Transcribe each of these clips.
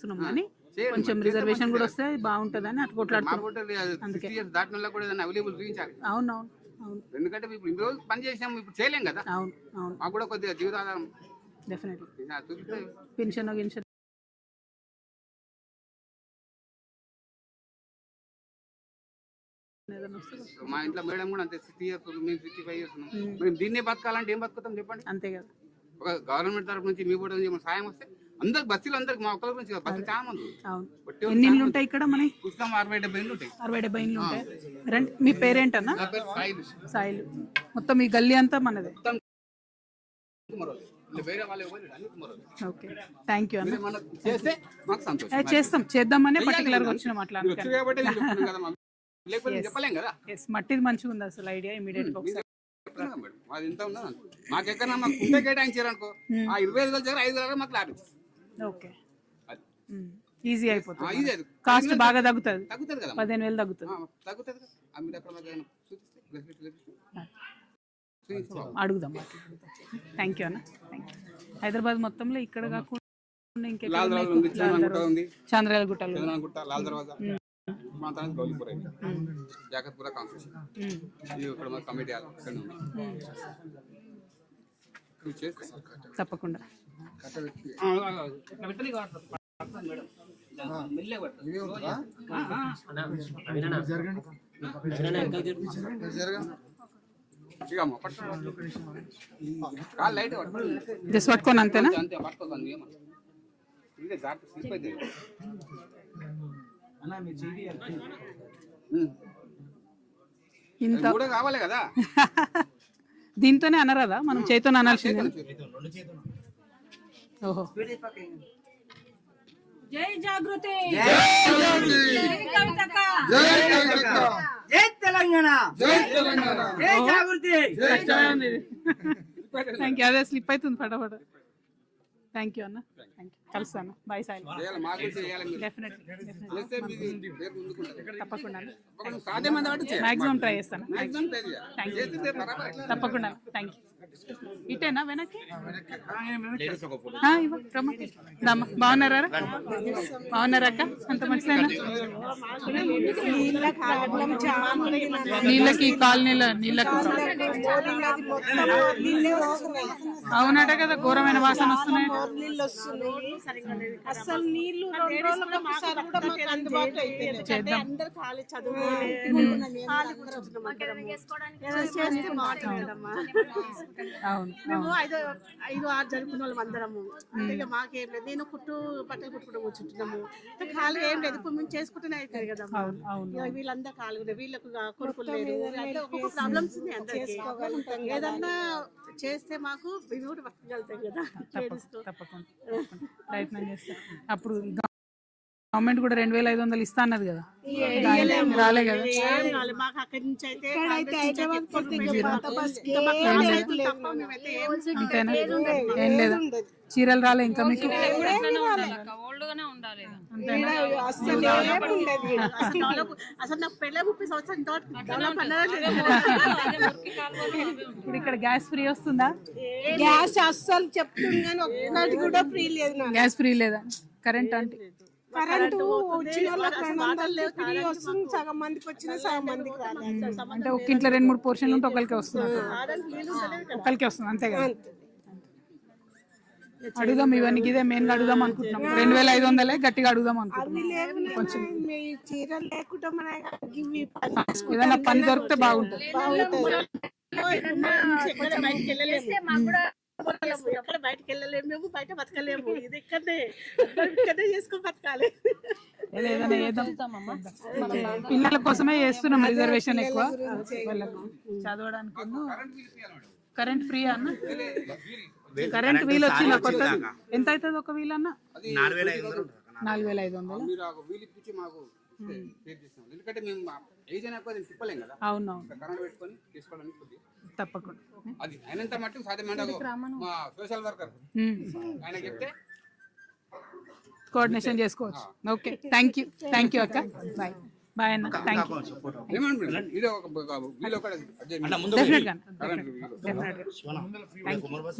చేస్తున్నాం కానీ కొంచెం. రిజర్వేషన్ కూడా వస్తే బాగుంటుందని అటు కొట్లాడుతున్నాం అవును అవును అవును. ఎందుకంటే ఇప్పుడు ఇన్ని రోజులు పని చేసాము ఇప్పుడు చేయలేం కదా. అవును అవును. మాకు కూడా కొద్దిగా జీవితాధారం డెఫినెట్లీ పెన్షన్ గిన్షన్? మా ఇంట్లో మేడం కూడా అంతే సిక్స్టీ ఇయర్స్ మేము సిక్స్టీ ఫైవ్ ఇయర్స్ మేము. దీన్నే బతకాలంటే ఏం బతుకుతాం చెప్పండి? అంతే కదా. ఒక గవర్నమెంట్ తరపు నుంచి మీ కూడా సాయం వస్తే అందరికి బస్సులు అందరికి మా ఒక్కరి గురించి బస్సు చాలా మంది ఎన్ని ఇళ్ళు ఉంటాయి ఇక్కడ మన పుస్తకం అరవై డెబ్బై ఉంటాయి. అరవై డెబ్బై ఇళ్ళు ఉంటాయి. రండి మీ పేరేంటన్నా? నా పేరు సాయిలు. సాయిలు. మొత్తం ఈ గల్లీ అంతా మనదే? అన్ని ఓకే. థ్యాంక్ యూ అన్న. చేస్తే చేద్దామనే పర్టికులర్గా వచ్చిన మీరు మాట్లాడడానికి వచ్చారు కాబట్టి నేను చెప్తున్నాను కదా మాకు. లేకపోతే నేను చెప్పలేం కదా. ఎస్ మట్టిది మంచిగా ఉంది అసలు ఐడియా ఇమీడియట్గా. మాది ఇంత ఉందా మాకు కుంటే కేటాయించారు అనుకో ఆ ఇరవై ఐదు వేల దగ్గర ఐదు వేల మాకు లాభం ఇచ్చేస్తారు. ఓకే. ఈజీ అయిపోతుంది. అది. కాస్ట్ బాగా తగ్గుతుంది. తగ్గుతుంది కదా. పదిహేను వేలు తగ్గుతుంది. ఆ, తగ్గుతుంది కదా. ఆ, మీరు ఎక్కడ మాకు ఏమైనా చూపిస్తే రెసిపీ చూపిస్తే. చూపిస్తే బాగుంది. అడుగుదాం థ్యాంక్ యూ అన్న. థ్యాంక్ యూ హైదరాబాద్ మొత్తంలో ఇక్కడ కాకుండా ఇంకెక్కడ లాల్ ఉన్నాయి? దర్వాజా ఉంది గుట్ట ఉంది. చాంద్రాల గుట్టలు గుట్ట లాల్ దర్వాజా. మా తన గౌలీపుర జాకత్పుర కాన్స్టిట్యూషన్. ఇది ఇక్కడ మా కమిటీ హాల్ ఇక్కడ ఉంది ఇది చేస్తే. తప్పకుండా. జస్ట్ పట్టుకొని అంతేనా? అంతే ఇదే జాగ్రత్త స్లిప్. ఇంత కూడా కావాలి కదా. దీంతోనే అనరాదా? మనం చేతితో అనాల్సిందే. జై జాగృతి జై తెలంగాణ జై జాగృతి థ్యాంక్ యూ అదే స్లిప్ అవుతుంది ఫటాఫట థ్యాంక్ యూ అన్న. థ్యాంక్ యూ కలుస్తాను. బాయ్ సాయి తప్పకుండా మాక్సిమం ట్రై చేస్తాను. తప్పకుండా. థ్యాంక్ యూ ఇటేనా వెనక్కి? రమ్మ. బాగున్నారా? బాగున్నారా అక్క? అంత మంచిదేనా? నీళ్ళకి కాలనీలో నీళ్ళకి అవునట కదా ఘోరమైన వాసన వస్తున్నాయి. అసలు నీళ్ళు చదువు మేము ఐదు ఐదు ఆరు జరుపుకున్న వాళ్ళం అందరము. అంటే ఇక మాకేం లేదు. నేను కుట్టు బట్టలు కుట్టుకుంటూ కూర్చుంటున్నాము. ఖాళీ ఏం లేదు. ఇప్పుడు మేము చేసుకుంటూనే అవుతుంది కదా వీళ్ళందరూ ఖాళీ వీళ్ళకు కొడుకులు లేరు. వీళ్ళందరూ ఒక్కొక్క ప్రాబ్లమ్స్ ఉన్నాయి అందరికీ. ఏదన్నా చేస్తే మాకు మేము కూడా బతకగలుగుతాం కదా. ప్రయత్నం చేస్తా. అప్పుడు గవర్నమెంట్ కూడా రెండు వేల ఐదు వందలు ఇస్తా అన్నది కదా. రాలే కదా. ఏం అంతేనా? లేదా. చీరలు రాలే ఇంకా మీకు. ఇప్పుడు ఇక్కడ గ్యాస్ ఫ్రీ వస్తుందా? గ్యాస్ అస్సలు చెప్తుంది కానీ ఒక్కటి కూడా ఫ్రీ లేదు గ్యాస్ ఫ్రీ లేదా? కరెంట్ అంటే కరెంటు వస్తుంది సగం మందికి వచ్చిన సగం మందికి రాలేదు. అంటే ఒక ఇంట్లో రెండు మూడు పోర్షన్లు ఉంటే ఒకరికి వస్తుంది ఒకరికి వస్తుంది అంతే కదా. అడుగుదాం ఇవన్నీ ఇదే మెయిన్గా అడుగుదాం అనుకుంటున్నాం. రెండు వేల ఐదు వందలే గట్టిగా అడుగుదాం అనుకుంటున్నాం. కొంచెం. ఏదైనా పని దొరికితే బాగుంటుంది. ఎక్కడ బయటికి వెళ్ళలేము ఎక్కడ బయటికి వెళ్ళలేము మేము బయట బతకలేము. ఇది ఇక్కడనే. ఇక్కడనే చేసుకొని బతకాలి. పిల్లల కోసమే చేస్తున్నాం రిజర్వేషన్ ఎక్కువ. చదవడానికి కరెంట్ ఫ్రీ అన్న? కరెంట్ వీల్ వచ్చిందా కొత్తది? ఎంత అవుతుంది ఒక వీల్ అన్న. నాలుగు వేల ఐదు వందలు? ఎందుకంటే మేము మా ఏజ్ అయినా ఎక్కువ దీన్ని తిప్పలేం కదా. అవునవును. కరెంట్ పెట్టుకొని తీసుకోవడానికి కొద్దిగా తప్పకుండా. అది అయినంత మట్టుకు సాధ్యమైన మా సోషల్ వర్కర్. ఆయన చెప్తే కోఆర్డినేషన్ చేసుకోవచ్చు. Okay. Thank you. Thank you అక్క. బాయ్. బాయ్ అన్న. Thank you.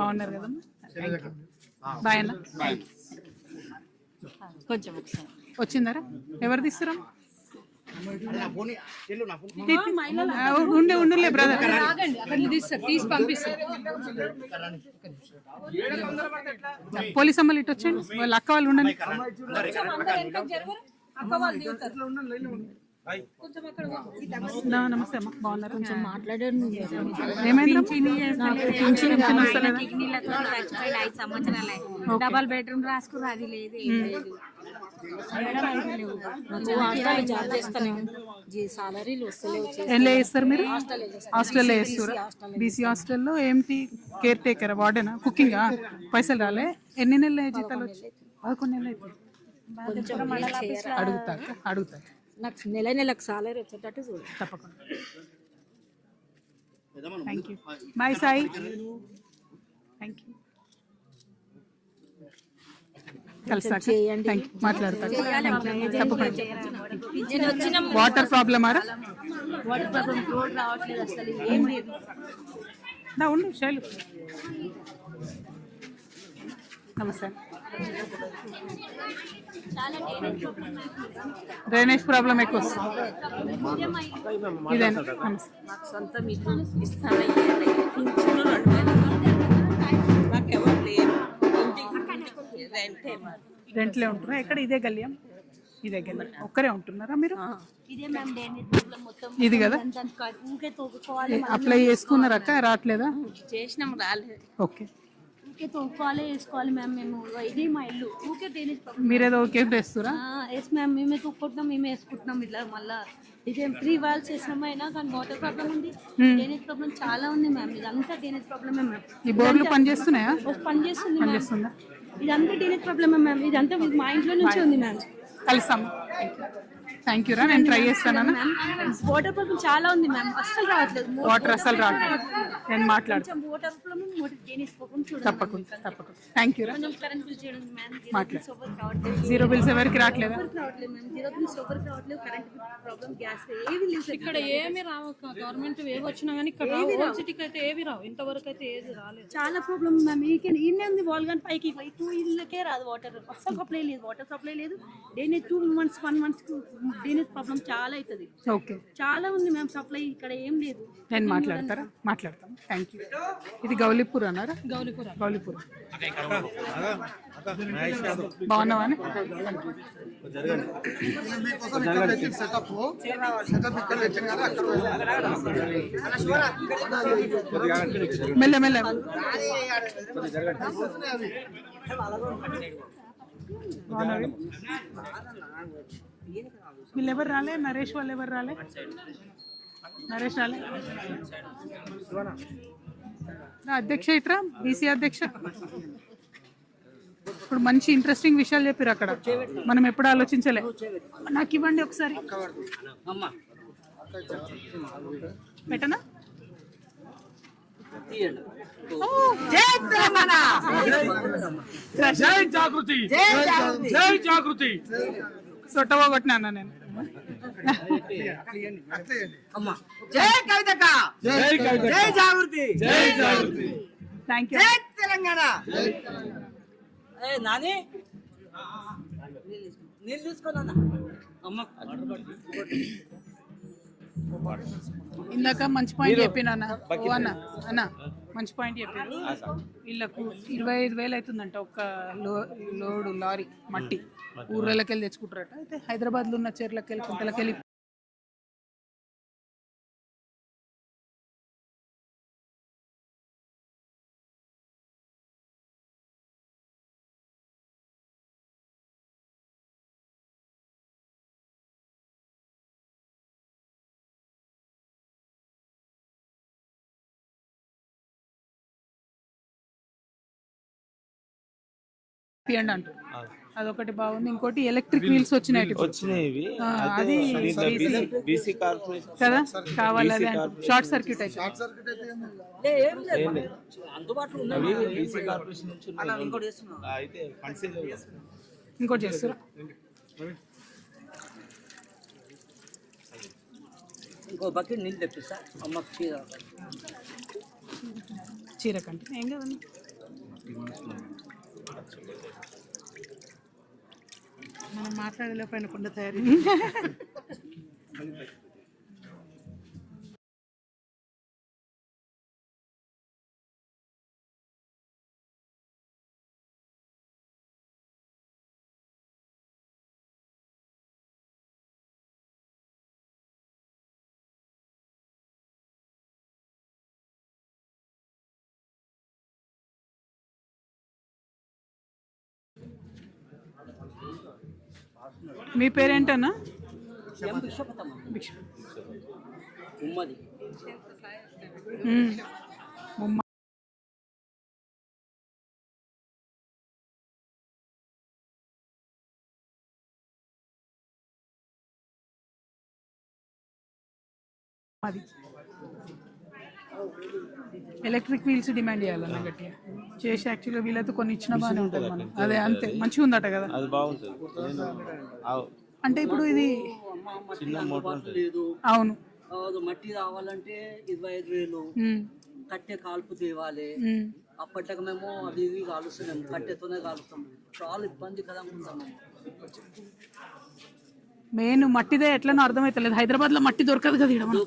బాగున్నారు కదా బాయ్ అన్న. కొంచెం ఒకసారి. వచ్చిందరా? ఎవరు తీస్తురా మహిళలు ఉండే ఉండులే బ్రదర్ ఆగండి అక్కడ తీస్తారు తీసి పంపిస్తారు. పోలీస్ అమ్మలు ఇటు వచ్చండి వాళ్ళ అక్క వాళ్ళు ఉండండి. అందరూ వెనకకు జరగరు అక్క వాళ్ళు దిగుతారు నా- నమస్తే అమ్మ బాగున్నారు కొంచెం మాట్లాడారు ఏమైంది ఐదు సంవత్సరాలు. డబల్ బెడ్రూమ్ రాసుకున్నారు అది లేదు. హాస్టల్ జాబ్ చేస్తాను సాలరీలు వస్తలేవు ఎట్లా చేస్తారు మీరు? హాస్టల్లో చేస్తారా? బీసీ హాస్టల్లో ఏంటి కేర్ టేకర్? వార్డెనా? కుకింగ్? పైసలు రాలే? ఎన్ని నెలలు జీతాలు వచ్చి? పదకొండు నెలలు అయితే అడుగుతా అడుగుతా నాకు నెల నెలకు సాలరీ వచ్చేటట్టు చూడు. తప్పకుండా. Thank you bye Sai thank you కలిసాక thank you మాట్లాడతాను తప్పకుండా. నేను వచ్చిన వాటర్ ప్రాబ్లమ్ ఆరా? వాటర్ ప్రాబ్లం రోడ్ రావట్లేదు అసలు. ఏం లేదు. నా ఉండు శైలు. నమస్తే. డ్రైనేజ్ ప్రాబ్లం ఎక్కువ వస్తుంది. ఇదేనా? నమస్తే. రెంట్లే ఉంటున్నారా? ఎక్కడ? ఇదే గల్యం? ఇదే గల్యం. ఒక్కరే ఉంటున్నారా మీరు? ఇదే మ్యామ్ డ్రైనేజ్ ప్రాబ్లం మొత్తం ఇది కదా? అప్లై చేసుకున్నారక్క రావట్లేదా? చేసినాం రాలేదు. ఓకే. ఊకే తోపుకోవాలి వేసుకోవాలి మ్యామ్ మేము. ఇది మా ఇల్లు. ఊకే మీరేదో ఓకే వేస్తురా ఎస్ మ్యామ్ మేమే తొక్కుంటున్నాం మేమే వేసుకుంటున్నాం ఇట్లా మళ్ళా ఇదే త్రీ వాల్స్ వేసినామైనా కానీ వాటర్ ప్రాబ్లం ఉంది. డ్రైనేజ్ ప్రాబ్లం చాలా ఉంది మ్యామ్ ఇదంతా డ్రైనేజ్ ప్రాబ్లమే మ్యామ్ ఈ బోర్లు పనిచేస్తున్నాయా? చేస్తుంది మ్యామ్ పనిచేస్తుందా? ఇదంతా డ్రైనేజ్ ప్రాబ్లమే మ్యామ్ ఇదంతా మీ- ఇంట్లో నుంచే ఉంది మ్యామ్ కలుస్తాం. థ్యాంక్ యూ రా నేను ట్రై చేస్తానన్నా వాటర్ ప్రాబ్లం చాలా ఉంది మ్యామ్ అస్సలు రావట్లేదు. వాటర్ అసలు రావట్లేదు. నేను మాట్లాడతాను వాటర్ ప్రాబ్లం ప్రాబ్లం తప్పకుండా తప్పకుండా. థ్యాంక్ యూ రా మాట్లాడు. బిల్స్ ఎవరికి రావట్లేదు? జీరో బిల్స్ ఎవరికి రావట్లేదా. ప్రాబ్లం ఇక్కడ ఏమి రావు గవర్నమెంట్ ఏవి వచ్చినా కానీ ఇక్కడ ఓల్డ్ సిటీకి అయితే ఏవి రావు. ఇంతవరకు అయితే ఏది రాలేదు. చాలా ప్రాబ్లమ్ మ్యామ్ ఈయన ఉంది వాల్గన్ పైకి. టూ ఇళ్ళకే రాదు వాటర్ అస్సలు సప్లై లేదు. వాటర్ సప్లై లేదు. Drainage two months one months drainage problem చాలా అవుతుంది. ఓకే చాలా ఉంది మ్యామ్ సప్లై ఇక్కడ ఏం లేదు. నేను మాట్లాడతారా? మాట్లాడతాను థ్యాంక్ యూ ఇది గౌలీపూర్ అన్నారా? గౌలిపుర. గౌలీపూర్. బాగున్నావా? మెల్ల. వీళ్ళు ఎవరు రాలే? నరేష్ వాళ్ళు ఎవరు రాలే? నరేష్ రాలే? నా అధ్యక్ష ఇట్రా బీసీ అధ్యక్ష? ఇప్పుడు మంచి ఇంట్రెస్టింగ్ విషయాలు చెప్పారు అక్కడ. మనం ఎప్పుడు ఆలోచించలే. నాకు ఇవ్వండి ఒకసారి. పెట్టనా? జై తెలంగాణ! జై జాగృతి! జై జాగృతి! జై జాగృతి! సొట్టబోగొట్టినా నేను? జై కవితక్క! జై కవిత జై జాగృతి! జై జాగృతి! థ్యాంక్ యూ జై తెలంగాణ! నాని? నీళ్ళు తీసుకున్నా అమ్మ ఇందాక మంచి పాయింట్ చెప్పిన అన్న. అన్న అన్న మంచి పాయింట్ చెప్పారు వీళ్ళకు ఇరవై ఐదు వేలు అవుతుందంట ఒక లో లోడు లారీ మట్టి. ఊర్లకి వెళ్ళి తెచ్చుకుంటారట. అయితే హైదరాబాద్లో ఉన్న చెర్లకి వెళ్ళి కుంటలకి వెళ్ళి ఇప్పియండి అంటారు. అదొకటి బాగుంది. ఇంకోటి ఎలక్ట్రిక్ వీల్స్ వచ్చినాయి ఇప్పుడు. వచ్చినాయి అది బీసీ కార్పొరేషన్ కదా? కావాలి అదే షార్ట్ సర్క్యూట్ అయితే. అందుబాటులో అవి బీసీ కార్పొరేషన్ నుంచి ఉన్నాయి. ఇంకోటి చేస్తారా? ఇంకో బకెట్ నీళ్ళు తెప్పిస్తా. అమ్మకి చీర. చీర కంటే. ఏం కదండి మనం మాట్లాడలేకపోయిన కుండ తయారీ. మీ పేరేంటన్నా? ఉమ్మది. అది ఎలక్ట్రిక్ వీల్స్ డిమాండ్ చేయాలన్న గట్టిగా. చేసి యాక్చువల్గా వీళ్ళతో కొన్ని ఇచ్చిన బాగానే ఉంటుంది మనం అదే అంతే మంచిగా ఉందట కదా. అది బాగుంటుంది. అంటే ఇప్పుడు ఇది చిన్న మోటార్ ఉంటుంది. లేదు అవును మట్టి రావాలంటే ఇరవై ఐదు వేలు. కట్టె కాల్పు తేవాలి. మ్మ్. అప్పటికి మేము అవి ఇవి కాలుస్తున్నాం కట్టెతోనే కాలుస్తాం. చాలా ఇబ్బందికరంగా ఉందాం మెయిన్ మట్టిదే ఎట్లనో అర్థమవుతలేదు హైదరాబాద్లో మట్టి దొరకదు కదా ఇక్కడ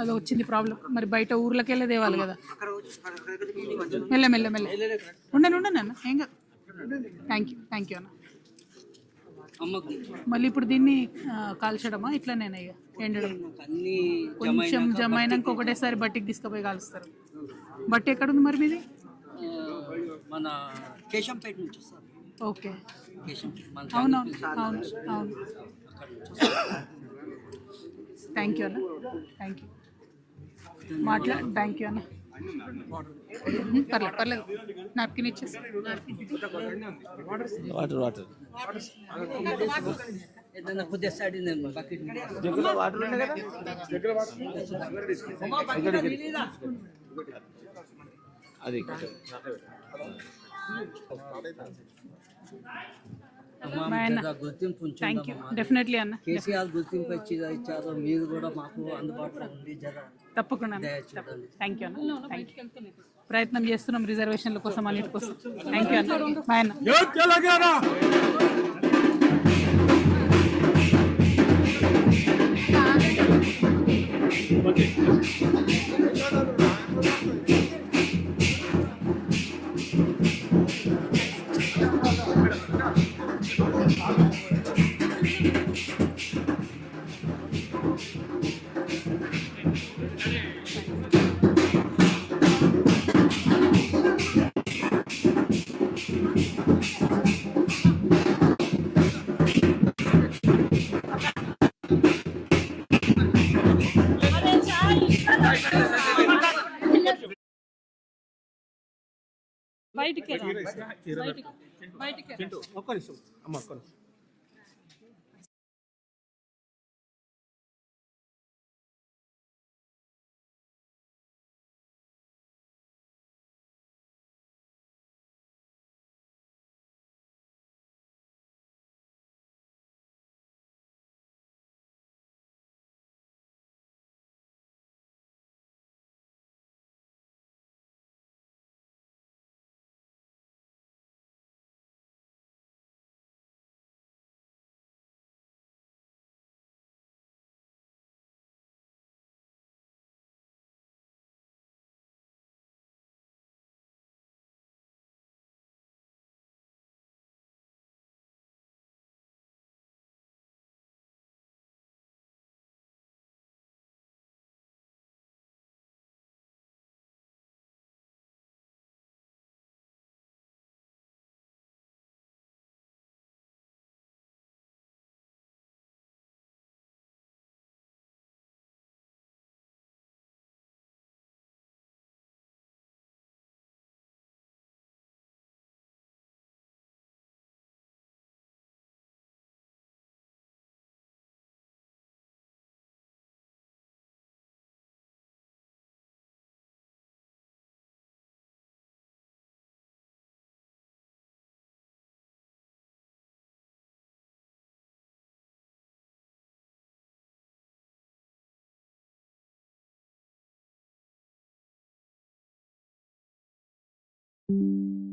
అది వచ్చింది ప్రాబ్లం మరి బయట ఊర్లకి వెళ్ళే తేవాలి కదా. మెల్ల మెల్ల మెల్ల. ఉండండి ఉండండి అన్న. ఏం కాదు. థ్యాంక్ యూ థ్యాంక్ యూ అన్న. మళ్ళీ ఇప్పుడు దీన్ని కాల్చడమా? ఇట్లనేనా ఇక? ఎండడం. కొంచెం జమ అయినాక ఒకటేసారి బట్టికి తీసుకుపోయి కాలుస్తారు. బట్టి ఎక్కడుంది మరి మీది? ఆ, మన కేశంపేట నుంచి వస్తారు. ఓకే. అవునవును అవును అవును. థ్యాంక్ యూ అన్న. థ్యాంక్ యూ మాట్లా థ్యాంక్ యూ అన్న. పర్లేదు పర్లేదు. నాప్కిన్ ఇచ్చేసి. వాటర్ వాటర్ అది గుర్తింపు థ్యాంక్ యూ డెఫినెట్లీ అన్న. కేసీఆర్ గుర్తింపు ఇచ్చి ఇచ్చారు మీరు కూడా మాకు అందుబాటులో ఉండి జర తప్పకుండా దయ చూడండి. థ్యాంక్ యూ అన్న. థ్యాంక్ యూ ప్రయత్నం చేస్తున్నాం రిజర్వేషన్ల కోసం అన్నిటి కోసం. థ్యాంక్ యూ అన్న. బాయ్ అన్న. తెలంగాణ. బయటికి రా. ఒక్క నిమిషం. అమ్మ ఒక్క నిమిషం. థ్యాంక్